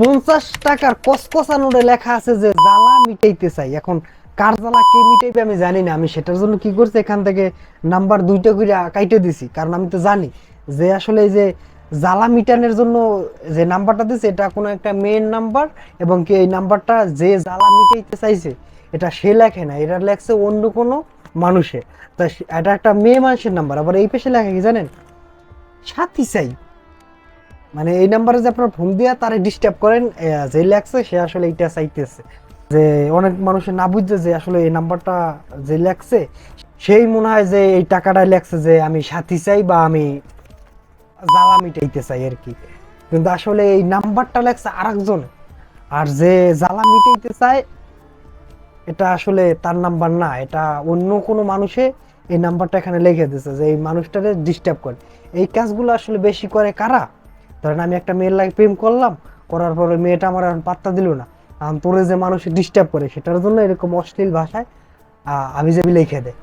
পঞ্চাশ টাকার কসকসা নোটে লেখা আছে যে জ্বালা মিটাইতে চাই। এখন কার জ্বালা কে মিটাইবে আমি জানি না। আমি সেটার জন্য কি করছি? এখান থেকে নাম্বার দুইটা করে কাইটে দিছি। কারণ আমি তো জানি যে আসলে এই যে জ্বালা মিটানোর জন্য যে নাম্বারটা দিছে, এটা কোনো একটা মেয়ের নাম্বার এবং কি এই নাম্বারটা যে জ্বালা মিটাইতে চাইছে, এটা সে লেখে না। এটা লেখছে অন্য কোনো মানুষে। তা এটা একটা মেয়ে মানুষের নাম্বার। আবার এই পেশে লেখা কি জানেন? সাথী চাই। মানে এই নাম্বারে যে আপনার ফোন দিয়া তারে ডিস্টার্ব করেন যে লেখছে, সে আসলে এইটা চাইতেছে। যে অনেক মানুষের না বুঝছে যে আসলে এই নাম্বারটা যে লেখছে, সেই মনে হয় যে এই টাকাটা লেখছে যে আমি সাথী চাই বা আমি জ্বালা মিটাইতে চাই আর কি। কিন্তু আসলে এই নাম্বারটা লেখছে আরেকজন। আর যে জ্বালা মিটাইতে চায়, এটা আসলে তার নাম্বার না, এটা অন্য কোনো মানুষে এই নাম্বারটা এখানে লিখে দিয়েছে যে এই মানুষটাকে ডিস্টার্ব করে। এই কাজগুলো আসলে বেশি করে কারা? ধরেন আমি একটা মেয়ের লাগে প্রেম করলাম, করার পরে মেয়েটা আমার এখন পাত্তা দিল না। তোরে যে মানুষ ডিস্টার্ব করে, সেটার জন্য এরকম অশ্লীল ভাষায় আমি যে লিখে দেয়